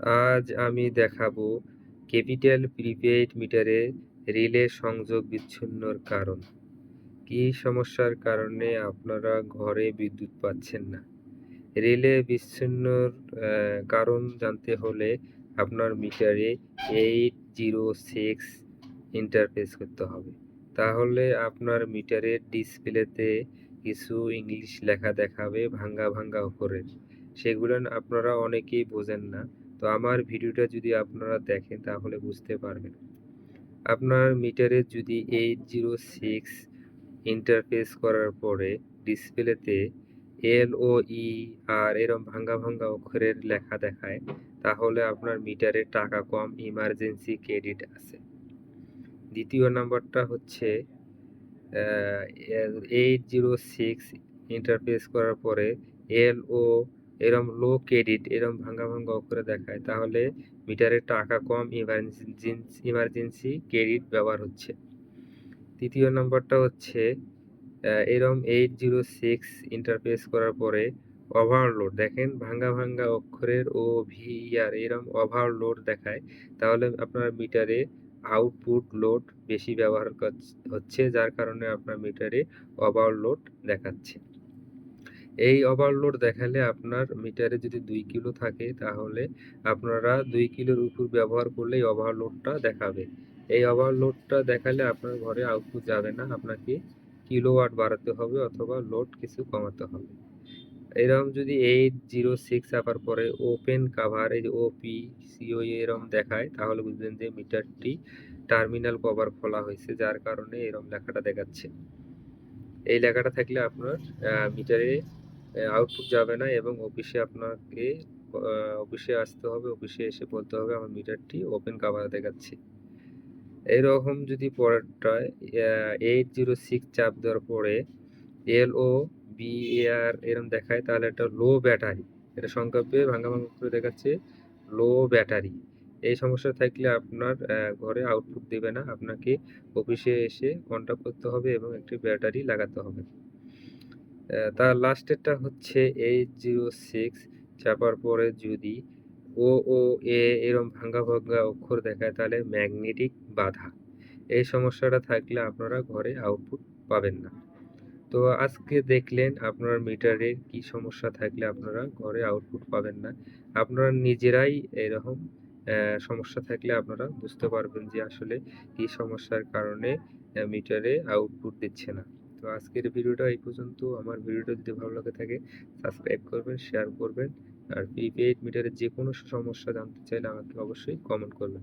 আজ আমি দেখাবো ক্যাপিটাল প্রিপেইড মিটারে রিলে সংযোগ বিচ্ছিন্নর কারণ। কী সমস্যার কারণে আপনারা ঘরে বিদ্যুৎ পাচ্ছেন না? রিলে বিচ্ছিন্নর কারণ জানতে হলে আপনার মিটারে এইট জিরো সিক্স ইন্টারফেস করতে হবে। তাহলে আপনার মিটারের ডিসপ্লেতে কিছু ইংলিশ লেখা দেখাবে ভাঙ্গা ভাঙ্গা অক্ষরের সেগুলো আপনারা অনেকেই বোঝেন না। তো আমার ভিডিওটা যদি আপনারা দেখেন তাহলে বুঝতে পারবেন। আপনার মিটারে যদি এইট জিরো সিক্স ইন্টারফেস করার পরে ডিসপ্লেতে এল ও ই আর এরম ভাঙ্গা ভাঙ্গা অক্ষরের লেখা দেখায়, তাহলে আপনার মিটারে টাকা কম ইমার্জেন্সি ক্রেডিট আছে। দ্বিতীয় নাম্বারটা হচ্ছে এইট জিরো সিক্স ইন্টারফেস করার পরে এল ও এরম লো ক্রেডিট এরম ভাঙ্গা ভাঙ্গা অক্ষরে দেখায়, তাহলে মিটারে টাকা কম ইমার্জেন্সি ইমার্জেন্সি ক্রেডিট ব্যবহার হচ্ছে। তৃতীয় নম্বরটা হচ্ছে এরম এইট জিরো সিক্স ইন্টারফেস করার পরে ওভারলোড দেখেন ভাঙ্গা ভাঙ্গা অক্ষরের ও ভি আর এরম ওভারলোড দেখায়, তাহলে আপনার মিটারে আউটপুট লোড বেশি ব্যবহার হচ্ছে, যার কারণে আপনার মিটারে ওভারলোড দেখাচ্ছে। এই ওভারলোড দেখালে আপনার মিটারে যদি দুই কিলো থাকে, তাহলে আপনারা দুই কিলোর উপর ব্যবহার করলেই ওভারলোডটা দেখাবে। এই ওভারলোডটা দেখালে আপনার ঘরে আউটপুট যাবে না, আপনাকে কিলোওয়াট বাড়াতে হবে অথবা লোড কিছু কমাতে হবে। এরকম যদি এইট জিরো সিক্স আপার পরে ওপেন কাভার এই যে ওপি সিও এরম দেখায়, তাহলে বুঝবেন যে মিটারটি টার্মিনাল কভার খোলা হয়েছে, যার কারণে এরম লেখাটা দেখাচ্ছে। এই লেখাটা থাকলে আপনার মিটারে আউটপুট যাবে না এবং অফিসে আপনাকে অফিসে আসতে হবে অফিসে এসে বলতে হবে, আমার মিটারটি ওপেন কাভার দেখাচ্ছে। এরকম যদি পরেরটায় এইট জিরো সিক্স চাপ দেওয়ার পরে এল ও বি আর এরম দেখায়, তাহলে এটা লো ব্যাটারি এটা সংক্ষেপে ভাঙ্গা ভাঙ্গা করে দেখাচ্ছে লো ব্যাটারি এই সমস্যা থাকলে আপনার ঘরে আউটপুট দেবে না। আপনাকে অফিসে এসে কন্ট্যাক্ট করতে হবে এবং একটি ব্যাটারি লাগাতে হবে। তার লাস্টেরটা হচ্ছে এইট জিরো সিক্স চাপার পরে যদি ও ও এ এরম ভাঙ্গা ভাঙ্গা অক্ষর দেখায়, তাহলে ম্যাগনেটিক বাধা। এই সমস্যাটা থাকলে আপনারা ঘরে আউটপুট পাবেন না। তো আজকে দেখলেন আপনার মিটারে কি সমস্যা থাকলে আপনারা ঘরে আউটপুট পাবেন না। আপনারা নিজেরাই এরকম সমস্যা থাকলে আপনারা বুঝতে পারবেন যে আসলে কি সমস্যার কারণে মিটারে আউটপুট দিচ্ছে না। তো আজকের ভিডিওটা এই পর্যন্ত। আমার ভিডিওটা যদি ভালো লাগে থাকে সাবস্ক্রাইব করবেন শেয়ার করবেন। আর প্রিপেইড মিটারের যে কোনো সমস্যা জানতে চাইলে আমাকে অবশ্যই কমেন্ট করবেন।